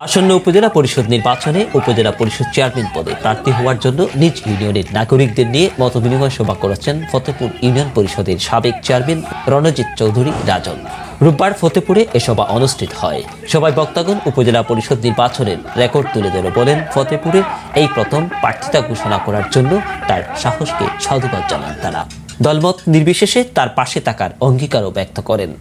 আসন্ন উপজেলা পরিষদ নির্বাচনে উপজেলা পরিষদ চেয়ারম্যান পদে প্রার্থী হওয়ার জন্য নিজ ইউনিয়নের নাগরিকদের নিয়ে মত বিনিময় সভা করেছেন ফতেপুর ইউনিয়ন পরিষদের সাবেক চেয়ারম্যান রণজিৎ চৌধুরী রাজন। রোববার ফতেপুরে এ সভা অনুষ্ঠিত হয়। সভায় বক্তাগণ উপজেলা পরিষদ নির্বাচনের রেকর্ড তুলে ধরে বলেন, ফতেপুরে এই প্রথম প্রার্থিতা ঘোষণা করার জন্য তার সাহসকে সাধুবাদ জানান তারা। দলমত নির্বিশেষে তার পাশে থাকার অঙ্গীকারও ব্যক্ত করেন।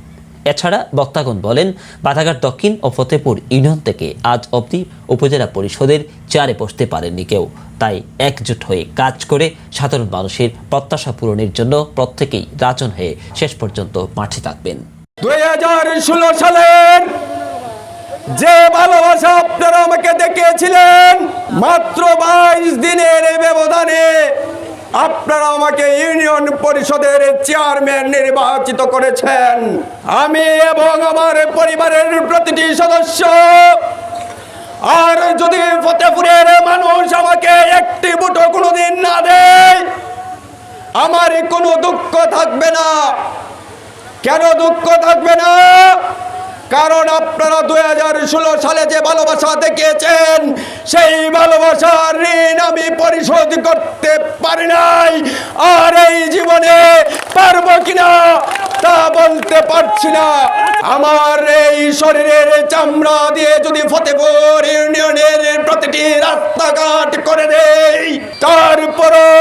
এছাড়া বক্তাগণ বলেন, বাধাঘাট দক্ষিণ ও ফতেপুর ইউনিয়ন থেকে আজ অবধি উপজেলা পরিষদের চেয়ারে বসতে পারেননি কেউ। তাই একজোট হয়ে কাজ করে সাধারণ মানুষের প্রত্যাশা পূরণের জন্য প্রত্যেকেই রাজন হয়ে শেষ পর্যন্ত মাঠে থাকবেন। সালের যে ভালোবাসা আপনারা আমাকে দেখিয়েছিলেন, মাত্র বাইশ ব্যবধানে আপনারা আমাকে ইউনিয়ন পরিষদের চেয়ারম্যান নির্বাচিত করেছেন। আমি এবং আমার পরিবারের প্রতিটি সদস্য, আর যদি ফতেপুরের মানুষ আমাকে একটি বুটো কোনোদিন না দেয়, আমার কোনো দুঃখ থাকবে না। কেন দুঃখ থাকবে না? কারণ আপনারা দুই হাজার ষোলো সালে যে ভালোবাসা দেখিয়েছেন, সেই ভালোবাসার ঋণ আমি পরিশোধ করতে পারি নাই। আর এই জীবনে পারব কিনা তা বলতে পারছি না। আমার এই শরীরের চামড়া দিয়ে যদি ফতেপুর ইউনিয়নের প্রতিটি রাস্তাঘাট করে দেই, তারপরও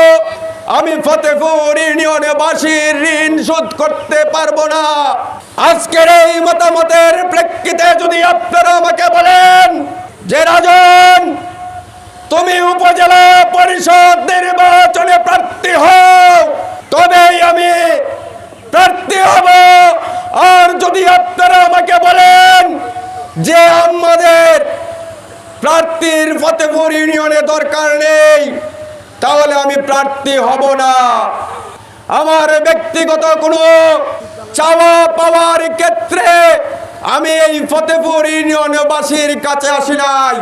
আমি ফতেপুর ইউনিয়নে বাসীর ঋণ শোধ করতে পারব না। আজকের এই মতামতের প্রেক্ষিতে যদি আপনারা আমাকে বলেন যে, রাজন, তুমি উপজেলা পরিষদ নির্বাচনে প্রার্থী হও, তবেই আমি প্রার্থী হব। আর যদি আপনারা আমাকে বলেন যে, আমাদের প্রার্থীর ফতেপুর ইউনিয়নে দরকার নেই তাহলে আমি প্রার্থী হব না। আমার ব্যক্তিগত কোনো চাওয়া পাওয়ার ক্ষেত্রে আমি এই ফতেপুর ইউনিয়নবাসীর কাছে আসি নাই।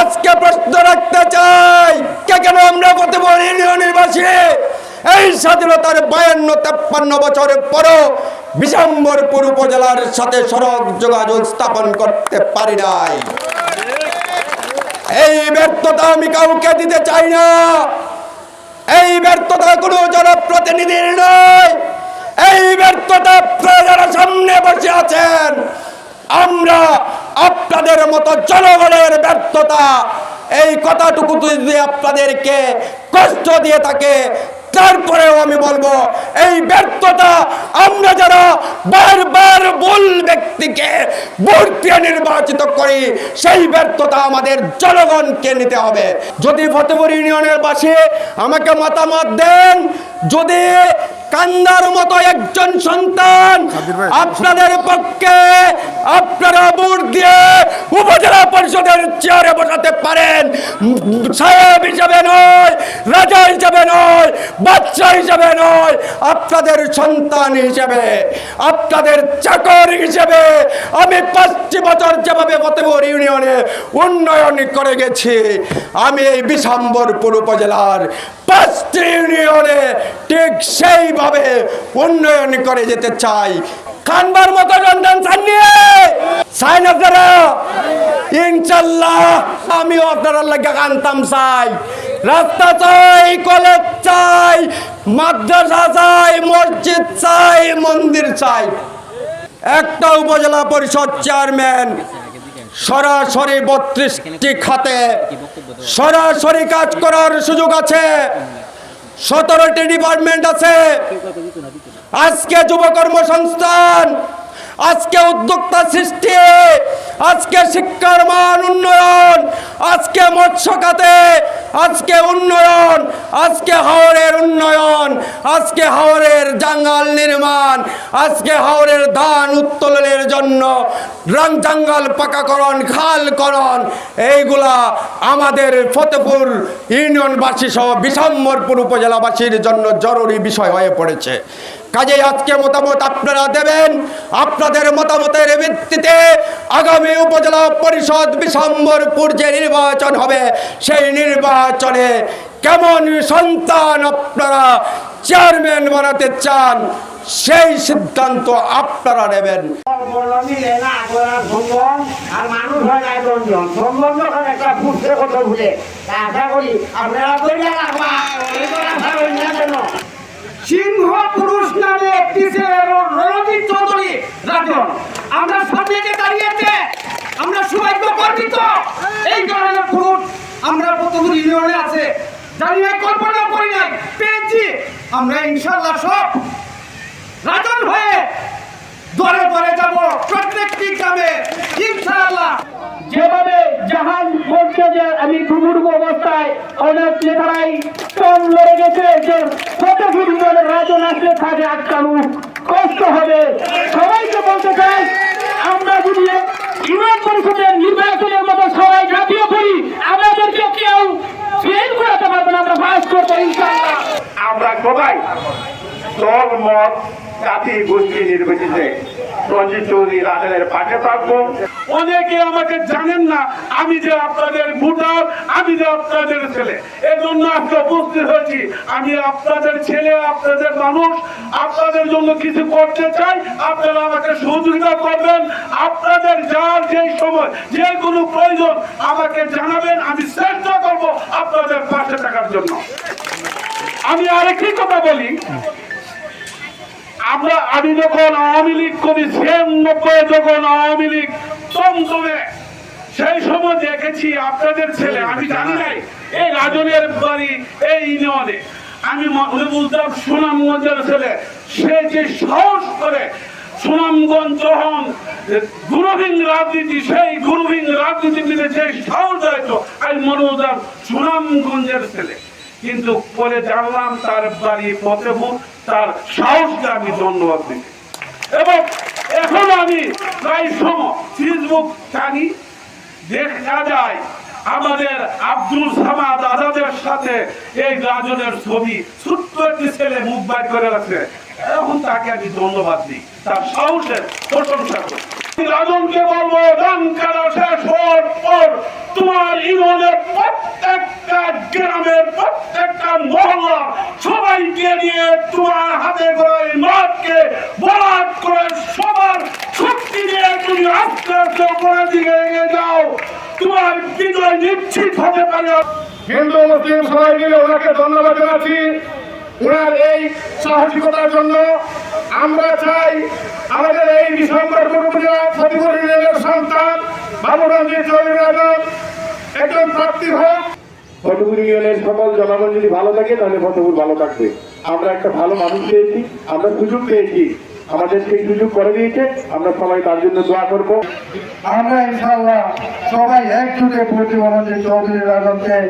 আজকে প্রশ্ন রাখতে চাই, কে কেন আমরা ফতেপুর ইউনিয়নের বাসী এই স্বাধীনতার বায়ান্ন তেপ্পান্ন বছরের পরও বিশাম্বরপুর উপজেলার সাথে সড়ক যোগাযোগ স্থাপন করতে পারি নাই। এই ব্যর্থতা আমি কাউকে দিতে চাই না। এই ব্যর্থতা কোনো জনপ্রতিনিধির নয়। এই ব্যর্থতা যারা সামনে বসে আছেন। আমরা আপনাদের মতো জনগণের ব্যর্থতা, এই কথাটুকু যদি আপনাদেরকে কষ্ট দিয়ে থাকে তারপরেও আমি বলব এই ব্যর্থতা আমরা যারা বারবার ভুল ব্যক্তিকে ভোট দিয়ে নির্বাচিত করি সেই ব্যর্থতা আমাদের জনগণকে নিতে হবে। যদি ফতেপুর ইউনিয়নের বাসী আমাকে মতামত দেন যদি কান্দার মতো একজন সন্তান আপনাদের পক্ষে আপনারা ভোট দিয়ে উপজেলা পরিষদের চেয়ারে বসাতে সাহেব হিসাবে নয়, রাজা হিসাবে নয় বাচ্চা হিসাবে নয়, আপনাদের সন্তান হিসেবে, আপনাদের চাকর হিসেবে আমি পাঁচটি বছর যেভাবে ফতেপুর ইউনিয়নে উন্নয়ন করে গেছি, আমি এই বিশাম্বরপুর উপজেলার পাঁচটি ইউনিয়নে ঠিক সেইভাবে উন্নয়ন করে যেতে চাই। খানবার মতো সন্তান চাননি চাই না আপনারা ইনশাল্লাহ, আমিও আপনারা লাগে কানতাম চাই। রাস্তা চাই, কলেজ চাই, মাদ্রাসা চাই, মসজিদ চাই, মন্দির চাই। একটা উপজেলা পরিষদ চেয়ারম্যান সরাসরি বত্রিশটি খাতে সরাসরি কাজ করার সুযোগ আছে। সতেরোটি ডিপার্টমেন্ট আছে। আজকে যুব কর্মসংস্থান, আজকে উদ্যোক্তা সৃষ্টি আজকে শিক্ষার মান উন্নয়ন, আজকে মৎস্য খাতে, আজকে উন্নয়ন, আজকে হাওরের উন্নয়ন, আজকে হাওরের জাঙ্গাল নির্মাণ, আজকে হাওরের ধান উত্তোলনের জন্য জাঙ্গাল পাকাকরণ খালকরণ এইগুলা আমাদের ফতেপুর ইউনিয়নবাসী সহ বিশম্বরপুর উপজেলাবাসীর জন্য জরুরি বিষয় হয়ে পড়েছে। কাজেই আজকে মতামত আপনারা দেবেন। আপনাদের মতামতের ভিত্তিতে আগামী উপজেলা পরিষদ বিশম্বরপুর যে নির্বাচন হবে, সেই নির্বাচনে কেমন সন্তান আপনারা চেয়ারম্যান বানাতে চান, সেই সিদ্ধান্ত আপনারা নেবেন। আর মানুষ হয় না একটা সিংহ পুরুষ নামে একটি ছেলে রণজিৎ চৌধুরী। রাজন, আমরা সামনে যে দাঁড়িয়েছে আমরা সৌভাগ্য গর্বিত এই ধরনের পুরুষ, আমরা কতগুলো ইউনিয়নে আছে জানি কল্পনা করি নাই। পেয়েছি। আমরা ইনশাল্লাহ সব রাজন হয়ে দরে দরে যাব প্রত্যেকটি গ্রামে। ইনশাআল্লাহ। যেভাবে বলছে যে আমি ঘুমুর্গ অবস্থায় অনেক নেতারাই টন লড়ে গেছে যে কত ইউনিয়নের রাজন আসলে থাকে আটকানো কষ্ট হবে। সবাইকে বলতে চাই, আমরা যদি ইউনিয়ন পরিষদের নির্বাচনের মতো সবাই জাতীয় করি, আমাদেরকে কেউ ফেল করাতে পারবে না, আমরা ফাঁস করব ইনশাআল্লাহ। আমরা সবাই দল, মত জাতি গোষ্ঠী নির্বিশেষে রঞ্জিত চৌধুরী রাজনের পাশে থাকব। অনেকে আমাকে জানেন না, আমি যে আপনাদের ভোটার আমি যে আপনাদের ছেলে। এজন্য আজকে উপস্থিত হয়েছি। আমি আপনাদের ছেলে, আপনাদের মানুষ। আপনাদের জন্য কিছু করতে চাই। আপনারা আমাকে সহযোগিতা করবেন। আপনাদের যার যে সময়, যে কোনো প্রয়োজন আমাকে জানাবেন। আমি চেষ্টা করব আপনাদের পাশে থাকার জন্য। আমি আরেকটি কথা বলি। আমরা আমি যখন আওয়ামী লীগ করি, সেম নব্বই যখন আওয়ামী লীগ তমতমে সেই সময় দেখেছি আপনাদের ছেলে, আমি জানি নাই এই রাজনের বাড়ি, এই ইউনিয়নে। আমি মনে বুঝতাম সুনামগঞ্জের ছেলে, সে যে সাহস করে সুনামগঞ্জ যখন গুরুহীন রাজনীতি, সেই গুরুহীন রাজনীতিবিদে যে সাহস দায়িত্ব আমি মনে বুঝতাম সুনামগঞ্জের ছেলে। কিন্তু পরে জানলাম তার বাড়ি ফতেপুর তার সাহসকে আমি ধন্যবাদ দিই। এবং এখন আমি প্রায় সময় ফেসবুক জানি দেখা যায় আমাদের আব্দুল সামাদ আজাদের সাথে এই রাজনের ছবি। ছোট্ট একটি ছেলে মুখ বাইর করে রাখছে এখন তাকে আমি ধন্যবাদ দিই। তার সাহসের প্রশংসা করি। রাজনকে বলব দান কারা শেষ হওয়ার পর তোমার ইউনিয়নের প্রত্যেকটা গ্রামের প্রত্যেকটা মহল্লা সবাইকে নিয়ে তোমার হাতে করে মাঠকে বরাদ করে সবার শক্তি দিয়ে তুমি আস্তে আস্তে উপরের দিকে এগিয়ে যাও। তোমার বিজয় নিশ্চিত হতে পারে। হিন্দু, মুসলিম সবাই মিলে ওনাকে ধন্যবাদ জানাচ্ছি। ওনার এই সাহসিকতার জন্য আমরা চাই আমাদের এই ডিসেম্বর উপজেলা ফতিপুর সন্তান বাবু রঞ্জিত চৌধুরী একজন প্রার্থী হোক ফতেপুর ইউনিয়নের সকল জনগণ যদি ভালো থাকে, তাহলে ফতেপুর ভালো থাকবে। আমরা একটা ভালো মানুষ পেয়েছি, আমরা সুযোগ পেয়েছি। আমাদের সেই সুযোগ করে দিয়েছে, আমরা সবাই তার জন্য দোয়া করব। আমরা ইনশাল্লাহ সবাই একজুটে প্রতিবন্ধী চৌধুরী রাজনকে